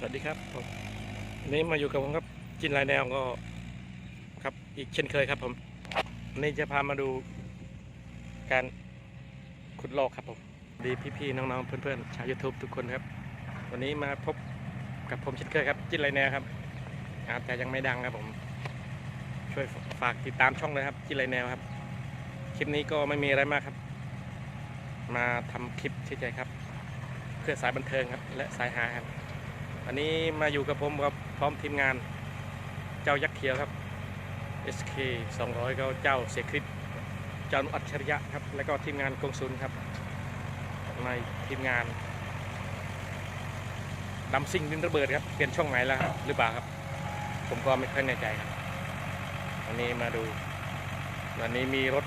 สวัสดีครับผมวันนี้มาอยู่กับผมครับจินลายแนวก็ครับอีกเช่นเคยครับผมวันนี้จะพามาดูการขุดลอกครับผมดีพี่ๆน้องๆเพื่อนๆชาว YouTube ทุกคนครับ วันนี้มาพบกับผมเช่นเคยครับจินลายแนวครับอาจจะยังไม่ดังครับผม ช่วยฝากติดตามช่องเลยครับจินลายแนวครับ คลิปนี้ก็ไม่มีอะไรมากครับ มาทำคลิปเฉยๆครับ เพื่อสายบันเทิงครับ และสายหาครับ อันนี้มาอยู่กับผมครับพร้อมทีมงานเจ้ายักษ์เขียวครับ SK 200ก็เจ้าเสกคริสเจ้านุอัจฉริยะครับ แล้วก็ทีมงานกงสุนครับ ในทีมงานดำซิ่งดินระเบิดครับเปลี่ยนช่องไหนแล้วครับหรือเปล่าครับ ผมก็ไม่ค่อยแน่ใจครับวันนี้มาดูวันนี้มีรถ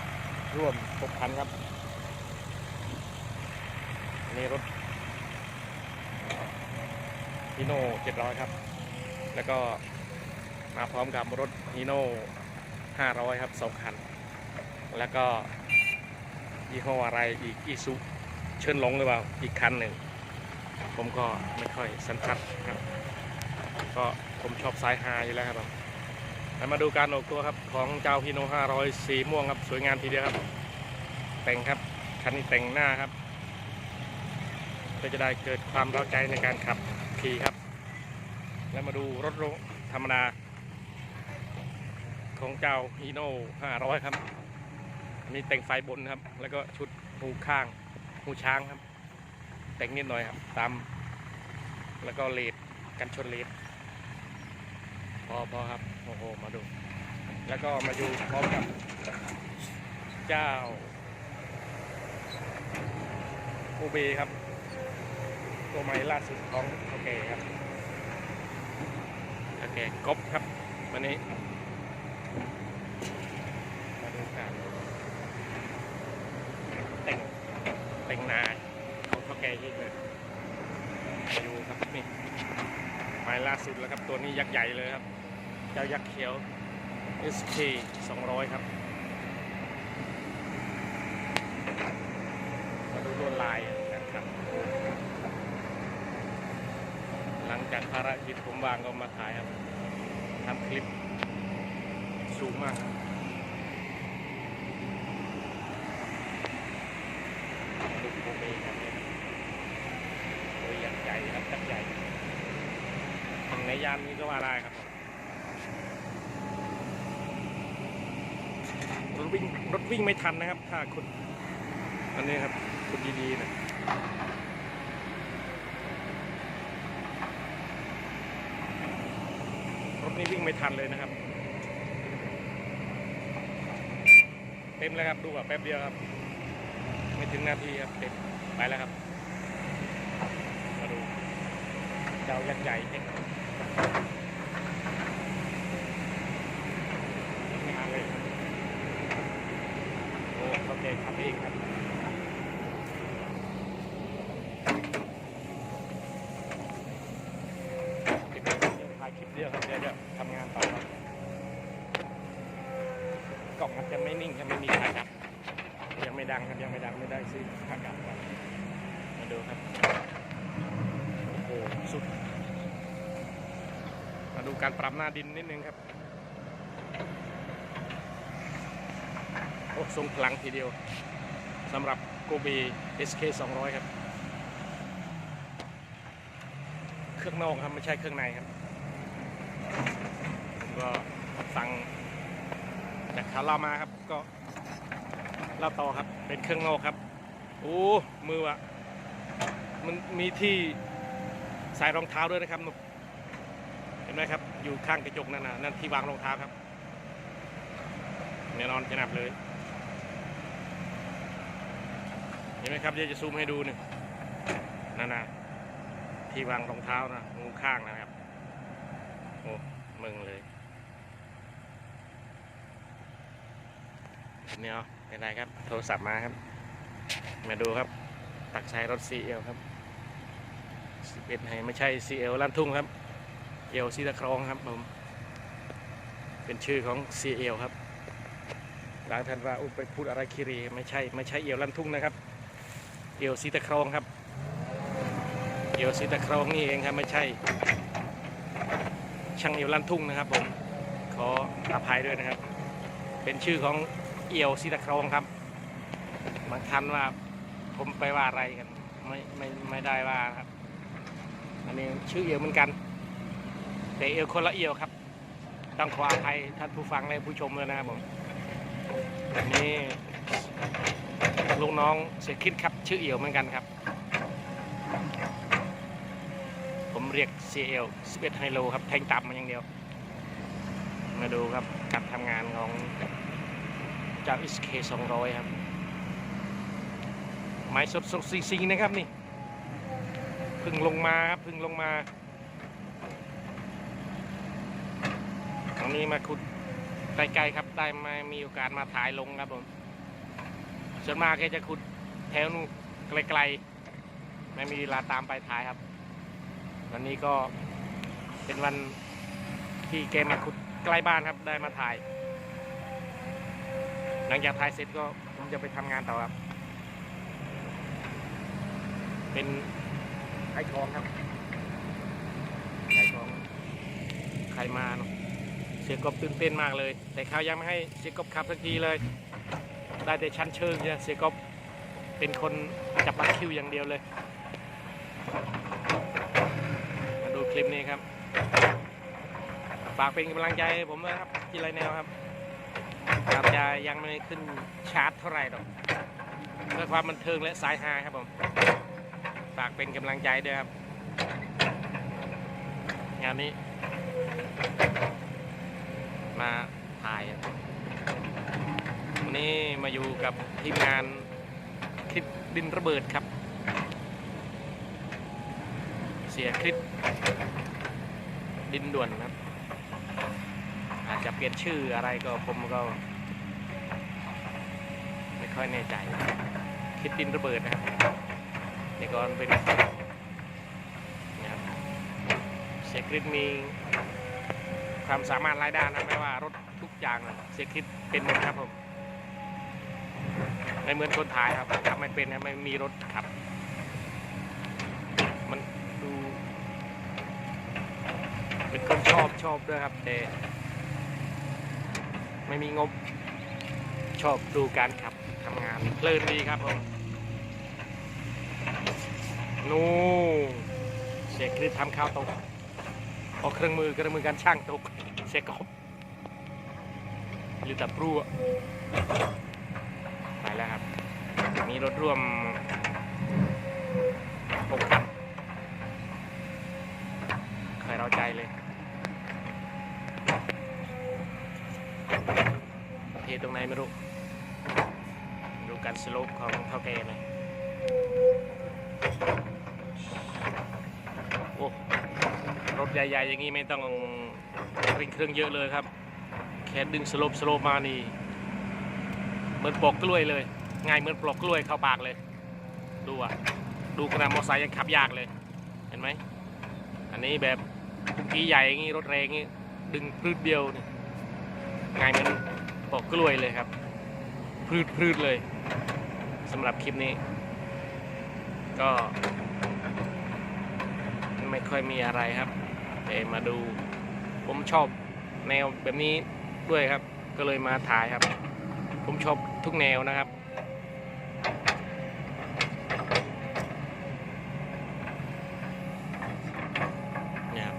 ร่วมหกคันครับอันนี้รถ ฮีโน่700 ครับ แล้วก็มาพร้อมกับรถฮีโน่500 ครับ2คัน แล้วก็ยี่ห้ออะไรอีกอีซุเชิญหลงหรือเปล่าอีกคันหนึ่ง ผมก็ไม่ค่อยสันทัดครับ ก็ผมชอบสายฮาอยู่แล้วครับผมมาดูการออกตัวครับของเจ้าฮีโน่500 สีม่วงครับสวยงามทีเดียวครับ แต่งครับคันนี้แต่งหน้าครับเพื่อจะได้เกิดความเร้าใจในการขับ ขี่ครับ แล้วมาดูรถรงธรรมดา ของเจ้าฮีโน่500 ครับมีแต่งไฟบนครับ แล้วก็ชุดหูข้างหูช้างครับ แต่งนิดหน่อยครับ ตาม แล้วก็เลดกันชนเลดพอพอครับ โอ้โห มาดู แล้วก็มาอยู่พร้อมกับเจ้าโอเบครับ ตัวใหม่ล่าสุดของโอเคครับโอเคกบครับวันนี้มาดูกันแต่งแต่งนาของเท่าแก่ยิ่งเลยมาดูครับนี่ไม้ล่าสุดแล้วครับตัวนี้ยักษ์ใหญ่เลยครับ เจ้ายักษ์เขียว SK 200 ครับมาดูลวดลายนะครับ หลังจากภารกิจผมวางก็มาถ่ายครับทำคลิปสูงมากดูโบเมครับเนี่ยโอ้ยยักษ์ใหญ่ครับยักษ์ใหญ่หนึ่งในยานนี้ก็ว่าได้ครับรถวิ่งรถวิ่งไม่ทันนะครับ ถ้าคุณอันนี้ครับคุณดีๆนะ รถ นี้วิ่งไม่ทันเลยนะครับ เต็มแล้วครับดูแบบแป๊บเดียวครับ ไม่ถึงนาทีครับเต็มไปแล้วครับมาดูเจ้ายักษ์ใหญ่เองไม่มาเลยโอ้โอเคครับเองครับเดี๋ยวถ่ายคลิปเดียวครับเดี๋ยวจะทำงานต่อครับ กล่องมันจะไม่นิ่งครับไม่มีขากลับ ยังไม่ดังครับยังไม่ดังไม่ได้ซื้อขากลับครับมาดูครับโอ้โหสุด มาดูการปรับหน้าดินนิดนึงครับโอ้ทรงพลังทีเดียวสำหรับโกบี SK 200 ครับ เครื่องนอกครับ ไม่ใช่เครื่องในครับ ผมก็สั่ง จากขาเล่ามาครับก็เล่าต่อครับ เป็นเครื่องนอกครับโอ้มือวะมันมีที่ใส่รองเท้าด้วยนะครับ เห็นไหมครับ อยู่ข้างกระจกนั่นนะนั่นที่วางรองเท้าครับแน่นอนจะหนับเลย เห็นไหมครับเดี๋ยวจะซูมให้ดูหนึ่งนั่นนะที่วางรองเท้านะงูข้างนะครับ โอ้มึงเลย เนี่ยเป็นไรครับ โทรศัพท์มาครับ มาดูครับ ตักใช้รถ CL ครับ11ให้ไม่ใช่ CL ลั่นทุ่งครับเอลซีตะครองครับผม เป็นชื่อของ CL ครับหลายท่านว่าอุยไปพูดอะไรคิรีไม่ใช่ไม่ใช่เอลลั่นทุ่งนะครับเอลซีตะครองครับเอียวซิตะครองนี่เองครับไม่ใช่ ช่างเอียวลันทุ่งนะครับผมขออภัยด้วยนะครับ เป็นชื่อของ เอียวซิตะครองครับบางท่านว่าผมไปว่าอะไรกันไม่ไม่ไม่ได้ว่าครับ อันนี้ชื่อเอียวเหมือนกัน แต่เอียวคนละเอียวครับต้องขออภัยท่านผู้ฟังและผู้ชมเลยนะครับผมอันนี้ลูกน้องเสียคิดครับ ชื่อเอียวเหมือนกันครับ ผมเรียก CL 11ไฮโลครับแทงต่ำมันอย่างเดียว มาดูครับการทำงานของ จ้า SK 200 ครับ ไม้สดสดซีซีนะครับนี่เพึ่งลงมาครับเพึ่งลงมาตรงนี้มาขุดไกลๆครับได้มามีโอกาสมาถ่ายลงครับผมส่วนมากแกจะขุดแถวนู้นไกลๆ ไม่มีเวลาตามไปถ่ายครับ วันนี้ก็เป็นวันที่แกมาขุดใกล้บ้านครับได้มาถ่าย หลังจากถ่ายเสร็จก็ผมจะไปทำงานต่อครับ เป็นไข่ทองครับไข่ทองใครมาเนาะเสียกบตื่นเต้นมากเลย แต่เขายังไม่ให้เสียกบขับสักทีเลย ได้แต่ชั้นเชิงเนี่ยเสียกบเป็นคนจับบัตรคิวอย่างเดียวเลยมาดูคลิปนี้ครับฝากเป็นกำลังใจผมด้วยครับกีฬาแนวครับ อาจจะยังไม่ขึ้นชาร์ตเท่าไหร่หรอกเพื่อความบันเทิงและสายฮาครับผมฝากเป็นกำลังใจด้วยครับ งานนี้ มาถ่ายวันนี้มาอยู่กับทีมงานคลิปดินระเบิดครับ เสียคลิปดินด่วนครับ อาจจะเปลี่ยนชื่ออะไรก็ผมก็ ค่อยแน่ใจคลิปดินระเบิดนะครับนี่ก็เป็นนะครับเสียคลิปมีความสามารถหลายด้านนะไม่ว่ารถทุกอย่างนะเสียคลิปเป็นหมดครับผมไม่เหมือนคนถ่ายครับขับไม่เป็นครับไม่มีรถขับ มันดูเป็นคนชอบชอบด้วยครับแต่ไม่มีงบ ชอบดูการขับทำงานเพลินดีครับผมนู่เสียคลิปทำข้าวตกเอาเครื่องมือเครื่องมือการช่างตกเสียกบหรือต่ปลัวไปแล้วครับ มีรถร่วมหกคันเคยเราใจเลยเทตรงไหนไม่รู้ การสโลปของเท่าแก่หน่ยโอ้รถใหญ่ ๆ อย่างนี้ไม่ต้องริงเครื่องเยอะเลยครับ แค่ดึงสโลปสโลปมานี่เหมือนปลอกกล้วยเลย ง่ายเหมือนปลอกกล้วยเข้าปากเลย ดูอะ ดูขนาดมอเตอร์ไซค์ยังขับยากเลย เห็นไหม อันนี้แบบปุกกี้ใหญ่อย่างนี้รถแรงอย่างนี้ดึงพืดเดียวนี่ง่ายเหมือนปอกกล้วยเลยครับ พืดพืดเลยสำหรับคลิปนี้ ก็ ไม่ค่อยมีอะไรครับแต่มาดู ผมชอบแนวแบบนี้ด้วยครับ ก็เลยมาถ่ายครับ ผมชอบทุกแนวนะครับ เนี่ยครับ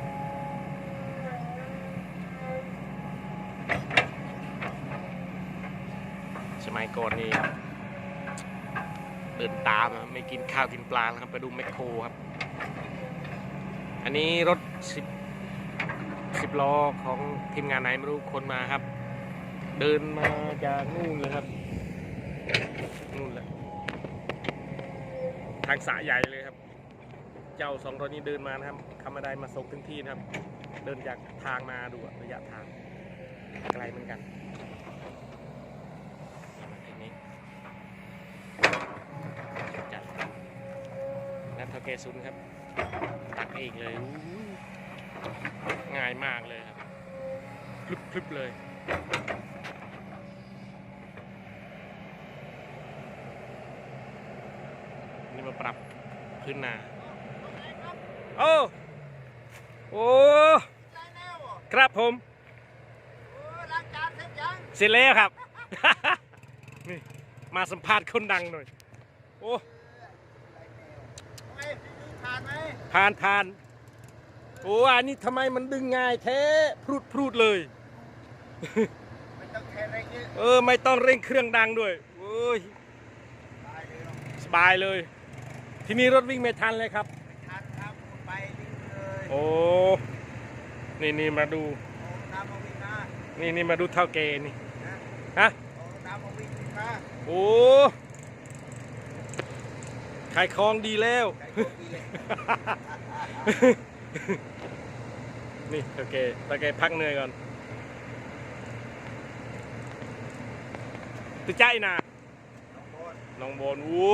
สมัย ก่อนนี่เดินตามไม่กินข้าวกินปลาแล้วครับไปดูแมคโครครับ อันนี้รถสิบสิบล้อของทีมงานไหนไม่รู้คนมาครับ เดินมาจากนู่นเลยครับนู่นแหละทางสะใหญ่เลยครับ เจ้าสองรถนี้เดินมานะครับคำม่ได้มาส่งถึงที่นะครับ เดินจากทางมาดูระยะทางไกลเหมือนกันมาทีนี้จัดนัท เทาเกซุนครับ ตักเองเลยง่ายมากเลยครับพลึบพลึบเลยนี่มาปรับพื้นนาโอ้โอ้ครับผมสิเสร็จแล้วครับ นี่มาสัมภาษณ์คนดังหน่อย โอ้ ไงพี่ดูทานไหม ผ่านผ่านโอ้อันนี้ทำไมมันดึงง่ายแท้พรูดพรูดเลยไม่ต้องแค่อะไรเยอะเออ ไม่ต้องเร่งเครื่องดังด้วยโอ้ยตายเลยเนาะสบายเลย ที่นี่รถวิ่งไม่ทันเลยครับไม่ทันครับคุณไปรีบเลยโอ้นี่นี่มาดูโอ้น้ำมาวิ่งนะนี่นี่มาดูเท่าเกนี่นะฮะโอ้น้ำมาวิ่งนะโอ้ ขายของดีแล้วใจดีเลยนี่เท่าเกเท่าเกพักเหนื่อยก่อนตุใจนะน้องโบนน้องโบนอู้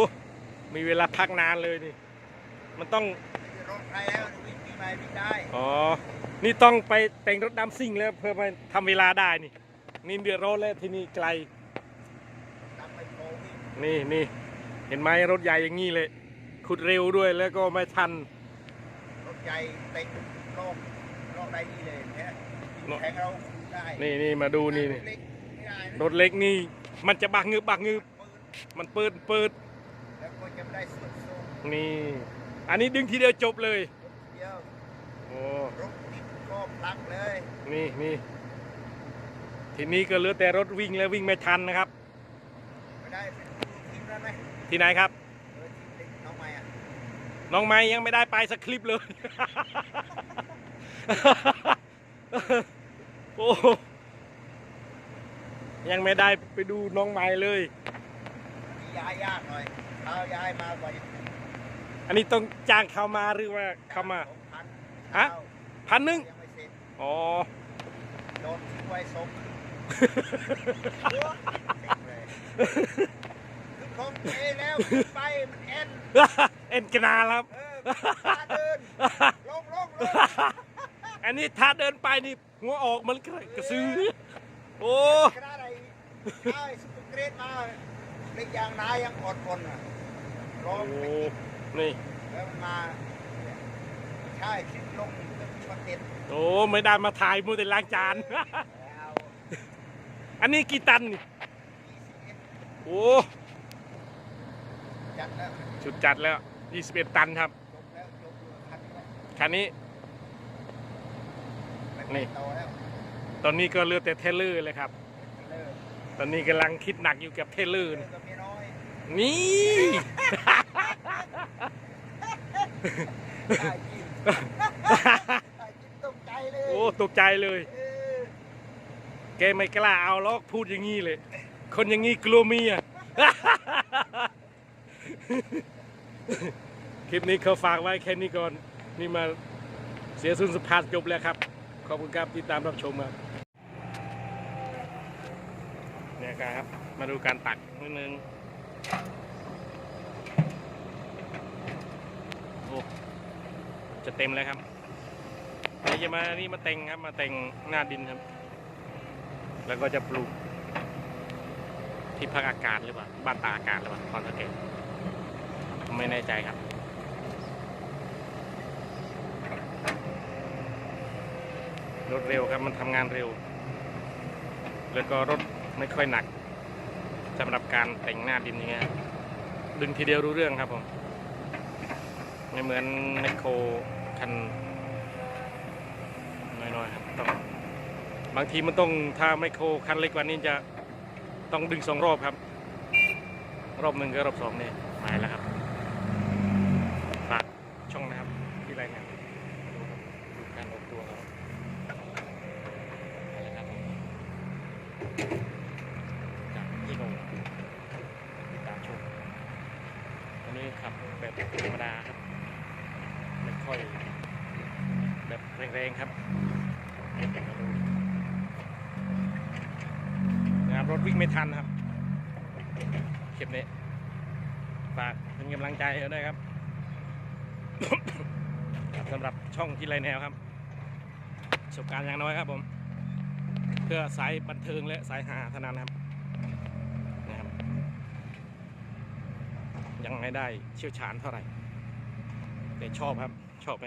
มีเวลาพักนานเลยนี่ มันต้องมีรถใครแล้ววิ่งปีใหม่วิ่งได้ อ๋อ นี่ต้องไปแต่งรถดำซิ่งแล้วเพื่อไปทำเวลาได้นี่ นี่เดือดร้อนแล้วที่นี่ไกลนำไปโควิ่งนี่นี่ เห็นไหมรถใหญ่อย่างนี้เลย ขุดเร็วด้วยแล้วก็ไม่ทัน รถใหญ่เต็มโลกโลกใดนี่เลยเนี่ยเนอะแข่งเราได้นี่นี่มาดูนี่นี่รถเล็กไม่ได้นะรถเล็กนี่ มันจะบักงืบบักงืบปืนมันเปิดเปิดแล้วก็จะไม่ได้สุดสูงนี่ อันนี้ดึงทีเดียวจบเลยเดียวโอ้รถติดก็พลักเลย นี่นี่ทีนี้ก็เหลือแต่รถวิ่งแล้ววิ่งไม่ทันนะครับไม่ได้ไปดูทีมนั้นไหม ที่ไหนครับเออทีมเด็กน้องใหม่อะน้องไม้ยังไม่ได้ไปสักคลิปเลย โอ้ยังไม่ได้ไปดูน้องไม้เลยมีย้ายยากหน่อยเอาย้ายมาบ่อยอันนี้ต้องจ้างเขามาหรือว่าเขามาสองพันฮะพันหนึ่งยังไม่เสร็จอ๋อโดนทิ้งไว้สองคืนเลยคือของเทแล้วขึ้นไปมันแอนเอ็นกนาครับ เออขาเดินลงลงลงอันนี้ถ้าเดินไปนี่หัวออกมันกระซื้อโอ้กระดาษอะไรใช่สุดเกรดมาเล็กยางนายังอ่อนๆอะร้อโอ้งไม่ติดนี่แล้วมันมาเนี่ยใช่คลิปลงจะมีมาเต็มโอ้ไม่ได้มาถ่ายมูแต่ล้างจานแล้วอันนี้กี่ตันนี่21โอ้ จัดแล้วชุดจัดแล้ว 21 ตันครับ จบแล้วจบคันนี้แล้วคันนี้ ไม่นี่ไปต่อแล้วตอนนี้ก็เหลือแต่เทเลอร์เลยครับ เลิกตอนนี้กำลังคิดหนักอยู่กับเทเลอร์เลินี่กกับเมียน้อยนี่ ได้กินได้กินตกใจเลยโอ้ตกใจเลย เออแกไม่กล้าเอาล็อกพูดอย่างนี้เลย คนอย่างนี้กลัวเมีย คลิปนี้เขาฝากไว้แค่นี้ก่อน นี่มาเสียสุนสภาพจบแล้วครับ ขอบคุณครับที่ตามรับชมครับเนี่ยครับ มาดูการตักนิดนึงโอ้จะเต็มแล้วครับเดี๋ยวจะมานี่มาเต็งครับ มาเต็งหน้าดินครับ แล้วก็จะปลูกที่พักอากาศหรือเปล่าบ้านตาอากาศหรือเปล่าคอนสเกต ไม่แน่ใจครับรถเร็วครับมันทำงานเร็ว แล้วก็รถไม่ค่อยหนักสำหรับการแต่งหน้าดินอย่างเงี้ยดึงทีเดียวรู้เรื่องครับผมไม่เหมือนแมคโครคันน้อยๆครับต้องบางทีมันต้องถ้าไมโครคันเล็กกว่านี้จะต้องดึงสองรอบครับ รอบหนึ่งก็รอบสองนี่หายแล้วครับฝากช่องนะครับที่ไรเนี่ยดูครับดูการออกตัวเขาไปเลยครับผมจากที่โน่ติดตามชมวันนี้ขับแบบธรรมดาครับไม่ค่อยแบบแรงๆครับเก็บมาดู นะครับรถวิ่งไม่ทันครับคลิปนี้ฝากเป็นกำลังใจให้ด้วยครับสำหรับช่องที่ไรแนวครับประสบการณ์อย่างน้อยครับผม เพื่อสายบันเทิงและสายหาเท่านั้นครับนะครับ ยังไม่ได้เชี่ยวชาญเท่าไหร่ แต่ชอบครับ ชอบไป